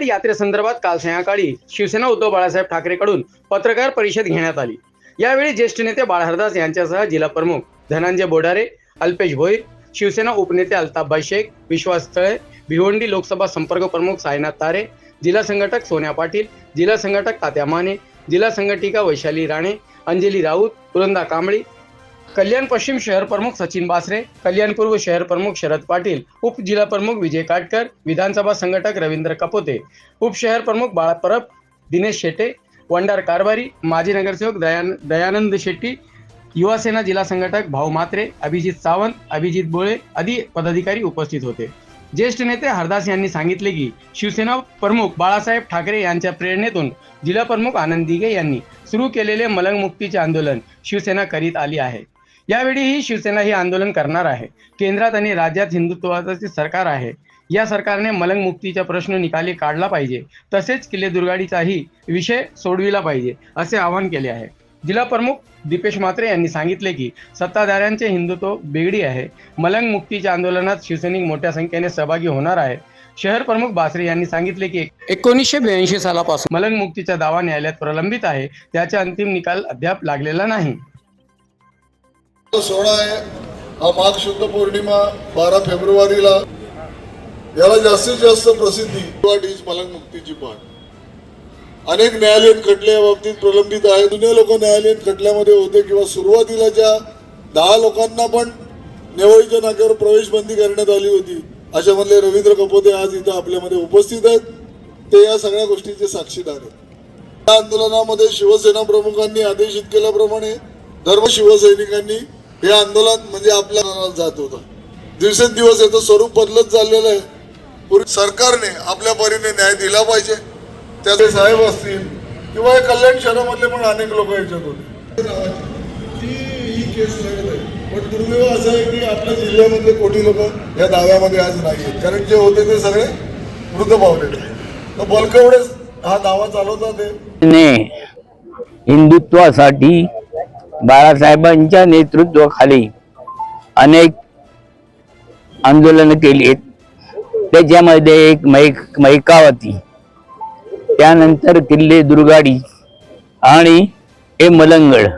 मलंगड यात्रेसंदर्भात काल सायंकाळी शिवसेना उद्धव बाळासाहेब ठाकरेकडून पत्रकार परिषद घेण्यात आली. यावेळी ज्येष्ठ नेते बाळहरदास यांच्यासह जिल्हा प्रमुख धनंजय बोडारे अल्पेश भोईर शिवसेना उपनेते अल्ताफबाई शेख विश्वास तळे भिवंडी लोकसभा संपर्क प्रमुख साईनाथ तारे जिल्हा संघटक सोन्या पाटील जिल्हा संघटक तात्या माने जिल्हा संघटिका वैशाली राणे अंजली राऊत वृंदा कांबळी कल्याण पश्चिम शहर प्रमुख सचिन बासरे कल्याण पूर्व शहर प्रमुख शरद पाटील उप जिल्हा प्रमुख विजय काटकर विधानसभा संघटक रवींद्र कपोते उपशहर प्रमुख बाळा परब दिनेश शेटे वंडार कारभारी माजी नगरसेवक दयान दयानंद शेट्टी युवासेना जिल्हा संघटक भाऊ मात्रे अभिजित सावंत अभिजित बोळे आदी पदाधिकारी उपस्थित होते. ज्येष्ठ नेते हरदास यांनी सांगितले की शिवसेना प्रमुख बाळासाहेब ठाकरे यांच्या प्रेरणेतून जिल्हा प्रमुख आनंद दिघे यांनी सुरू केलेले मलंगमुक्तीचे आंदोलन शिवसेना करीत आली आहे. यावेळीही शिवसेना हे आंदोलन करणार आहे. केंद्रात आणि राज्यात हिंदुत्वाचे सरकार आहे. या सरकारने मलंग मुक्तीचा प्रश्न निकाली काढला पाहिजे. तसेच किल्ले दुर्गाडीचाही विषय सोडविला पाहिजे असे आवाहन केले आहे. जिल्हा प्रमुख दीपेश म्हात्रे यांनी सांगितले की सत्ताधाऱ्यांचे हिंदुत्व बेगडी आहे. मलंग मुक्तीच्या आंदोलनात शिवसैनिक मोठ्या संख्येने सहभागी होणार आहे. शहर प्रमुख बासरे यांनी सांगितले की एकोणीसशे ब्याऐंशी सालापासून मलंग मुक्तीचा दावा न्यायालयात प्रलंबित आहे. त्याचा अंतिम निकाल अद्याप लागलेला नाही. सोहळा आहे. हा माघ शुद्ध पौर्णिमा बारा फेब्रुवारीला. याला जास्तीत जास्त प्रसिद्धी हीच मलंग मुक्तीची पाठ अनेक न्यायालयीन खटले या बाबतीत प्रलंबित आहे जुने लोक न्यायालयीन खटल्यामध्ये होते किंवा सुरुवातीला ज्या दहा लोकांना पण नेवळीच्या नाक्यावर प्रवेश बंदी करण्यात आली होती अशामधले रवींद्र कपोते आज इथं आपल्यामध्ये उपस्थित आहेत. ते या सगळ्या गोष्टीचे साक्षीदार आहेत. या आंदोलनामध्ये शिवसेना प्रमुखांनी आदेशित केल्याप्रमाणे धर्म शिवसैनिकांनी हे आंदोलन म्हणजे आपल्या मनाला जात होतं. दिवसेंदिवस याचं स्वरूप बदलत चाललेलं आहे. पूर्वी सरकारने आपल्या परीने न्याय दिला पाहिजे. त्याचे साहेब असतील किंवा हे कल्याण शहरामधले पण अनेक लोक याच्यात होते. ती ही केस लढत आहे. पण दुर्दैव असं आहे की आपल्या जिल्ह्यामधले कोटी लोक या दाव्यामध्ये आज नाही आहेत. कारण जे होते ते सगळे मृत पावलेले तर बलकवडेच हा दावा चालवतात हिंदुत्वासाठी बाळासाहेबांच्या नेतृत्वाखाली अनेक आंदोलनं केली आहेत. त्याच्यामध्ये एक मैक मैकावती त्यानंतर किल्ले दुर्गाडी आणि हे मलंगड.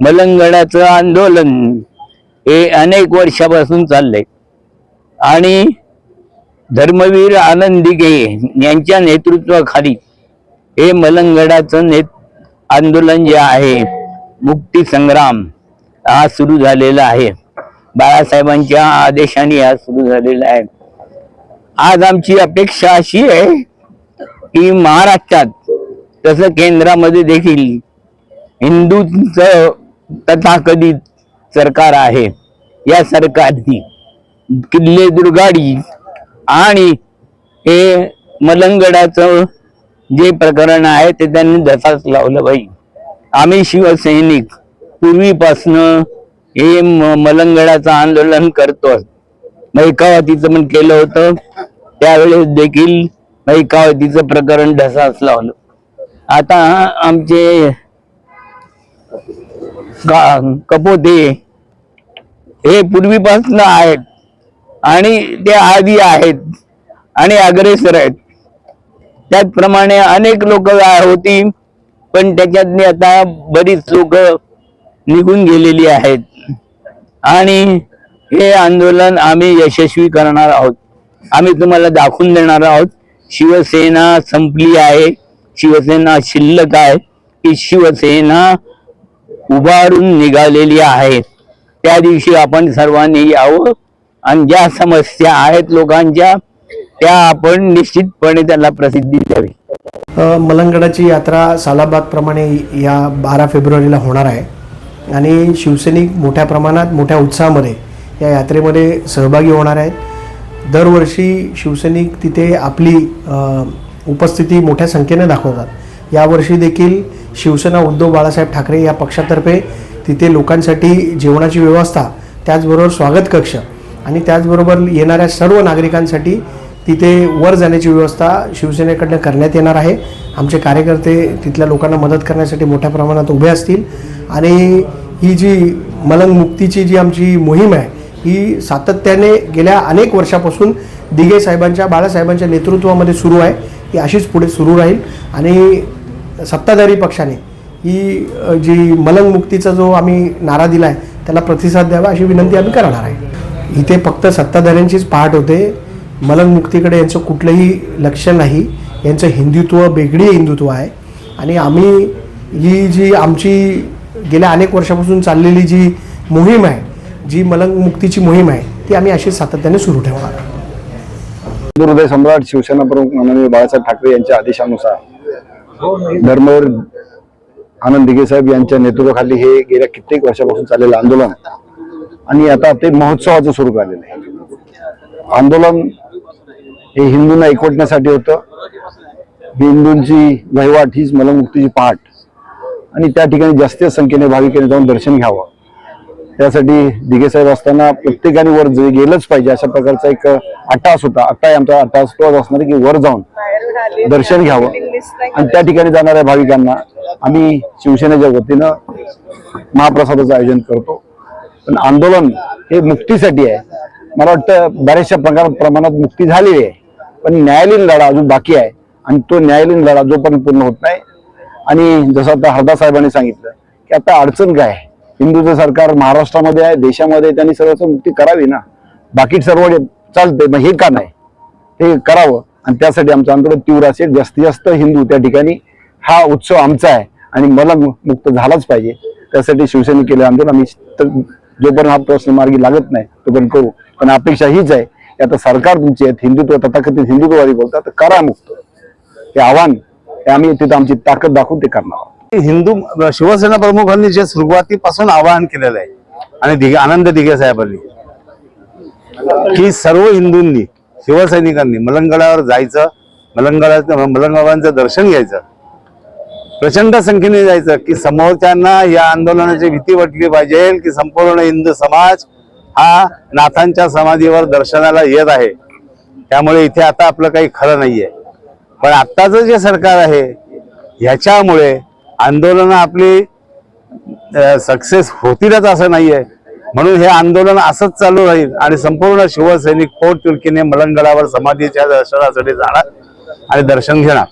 मलंगडाचं आंदोलन हे अनेक वर्षापासून चाललंय. आणि धर्मवीर आनंदिगे यांच्या नेतृत्वाखाली हे मलंगडाचं नेत आंदोलन जे आहे मुक्ती संग्राम हा सुरू झालेला आहे. बाळासाहेबांच्या आदेशाने हा सुरू झालेला आहे. आज आमची अपेक्षा अशी आहे की महाराष्ट्रात तसं केंद्रामध्ये देखील हिंदूंचं तथाकथित सरकार आहे. या सरकारने किल्ले दुर्गाडी आणि हे मलंगडाचं जे प्रकरण आहे ते त्यांनी धसाच लावलं पाहिजे आम्ही शिवसैनिक. पूर्वीपासनं हे मलंगडाचं आंदोलन करतो मैकावतीचं पण केलं होतं. त्यावेळेस देखील मैकावतीचं प्रकरण ढसाच लावलं. आता आमचे कपोते हे पूर्वीपासून आहेत. आणि ते आधी आहेत. आणि अग्रेसर आहेत. त्याचप्रमाणे अनेक लोक होती. पण त्याच्यातली आता बरीच लोक निघून गेलेली आहेत. आणि हे आंदोलन आम्ही यशस्वी करणार आहोत. आम्ही तुम्हाला दाखवून देणार आहोत. शिवसेना संपली आहे. शिवसेना शिल्लक आहे. की शिवसेना उभारून निघालेली आहे. त्या दिवशी आपण सर्वांनी यावं. आणि ज्या समस्या आहेत लोकांच्या त्या आपण निश्चितपणे त्याला प्रसिद्धी द्यावी. मलंगडाची यात्रा सालाबादप्रमाणे या बारा फेब्रुवारीला होणार आहे. आणि शिवसैनिक मोठ्या प्रमाणात मोठ्या उत्साहामध्ये या यात्रेमध्ये सहभागी होणार आहेत. दरवर्षी शिवसैनिक तिथे आपली उपस्थिती मोठ्या संख्येने दाखवतात. यावर्षी देखील शिवसेना उद्धव बाळासाहेब ठाकरे या पक्षातर्फे तिथे लोकांसाठी जेवणाची व्यवस्था त्याचबरोबर स्वागत कक्ष आणि त्याचबरोबर येणाऱ्या सर्व नागरिकांसाठी तिथे वर जाण्याची व्यवस्था शिवसेनेकडनं करण्यात येणार आहे. आमचे कार्यकर्ते तिथल्या लोकांना मदत करण्यासाठी मोठ्या प्रमाणात उभे असतील. आणि ही जी मलंग मुक्तीची जी आमची मोहीम आहे ही सातत्याने गेल्या अनेक वर्षापासून दिघे साहेबांच्या बाळासाहेबांच्या नेतृत्वामध्ये सुरू आहे. ही अशीच पुढे सुरू राहील. आणि सत्ताधारी पक्षाने ही जी मलंग मुक्तीचा जो आम्ही नारा दिला आहे त्याला प्रतिसाद द्यावा अशी विनंती आम्ही करणार आहे. इथे फक्त सत्ताधाऱ्यांचीच पहाट होते. मलंग मुक्तीकडे यांचं कुठलंही लक्ष नाही. यांचं हिंदुत्व वेगळी हिंदुत्व आहे. आणि आम्ही ही जी आमची गेल्या अनेक वर्षापासून चाललेली जी मोहीम आहे जी मलंग मुक्तीची मोहीम आहे ती आम्ही अशी सातत्याने सुरू ठेवणार हिंदुहृदय सम्राट शिवसेना प्रमुख माननीय बाळासाहेब ठाकरे यांच्या आदेशानुसार धर्मवीर आनंद दिघे साहेब यांच्या नेतृत्वाखाली हे गेल्या कित्येक वर्षापासून चाललेलं आंदोलन आणि आता ते महोत्सवाचं सुरू झालेलं आहे. आंदोलन हे हिंदूंना एकवटण्यासाठी होतं. हिंदूंची वहिवाट हीच मलमुक्तीची पहाट. आणि त्या ठिकाणी जास्तीत संख्येने भाविकांनी जाऊन दर्शन घ्यावं. त्यासाठी दिघे साहेब असताना प्रत्येकाने वर जे गेलंच पाहिजे अशा प्रकारचा एक अट्टास होता. अट्टा आमचा अट्टास तोच असणार की वर जाऊन दर्शन घ्यावं. आणि त्या ठिकाणी जाणाऱ्या भाविकांना आम्ही शिवसेनेच्या वतीनं महाप्रसादाचं आयोजन करतो. पण आंदोलन हे मुक्तीसाठी आहे. मला वाटतं बऱ्याचशा प्रकार प्रमाणात मुक्ती झालेली आहे. पण न्यायालयीन लढा अजून बाकी आहे. आणि तो न्यायालयीन लढा जोपर्यंत पूर्ण होत नाही आणि जसं आता हरदा साहेबांनी सांगितलं की आता अडचण काय आहे? हिंदूचं सरकार महाराष्ट्रामध्ये आहे देशामध्ये त्यांनी सर्वांचं मुक्ती करावी ना? बाकी सर्व चालते मग हे का नाही? हे करावं. आणि त्यासाठी आमचं आंदोलन तीव्र असेल जास्तीत जास्त हिंदू त्या ठिकाणी हा उत्सव आमचा आहे आणि मला मुक्त झालाच पाहिजे. त्यासाठी शिवसेने केलं आंदोलन आम्ही जोपर्यंत हा प्रश्न मार्गी लागत नाही तोपर्यंत करू. पण अपेक्षा हीच आहे आता सरकार तुमची आहेत हिंदुत्व तथाकथित हिंदुत्ववादी बोलतात करा मुक्त. हे आव्हान आम्ही तिथं आमची ताकद दाखवून ते करणार आहोत. हिंदू शिवसेना प्रमुखांनी जे सुरुवातीपासून आवाहन केलेलं आहे आणि दिघे आनंद दिघे साहेबांनी की सर्व हिंदूंनी शिवसैनिकांनी मलंगडावर जायचं मलंगडा मलंगबाबांचं दर्शन घ्यायचं प्रचंड संख्येने जायचं की समोरच्यांना या आंदोलनाची भीती वाटली पाहिजे की संपूर्ण हिंदू समाज हा नाथांच्या समाधीवर दर्शनाला येत आहे. त्यामुळे इथे आता आपलं काही खरं नाही आहे पण आत्ताचं जे सरकार आहे ह्याच्यामुळे आंदोलनं आपली सक्सेस होतीलच असं नाही आहे म्हणून हे आंदोलन असंच चालू राहील आणि संपूर्ण शिवसैनिक पोटतिडकीने मलंगडावर समाधीच्या दर्शनासाठी जाणार आणि दर्शन घेणार.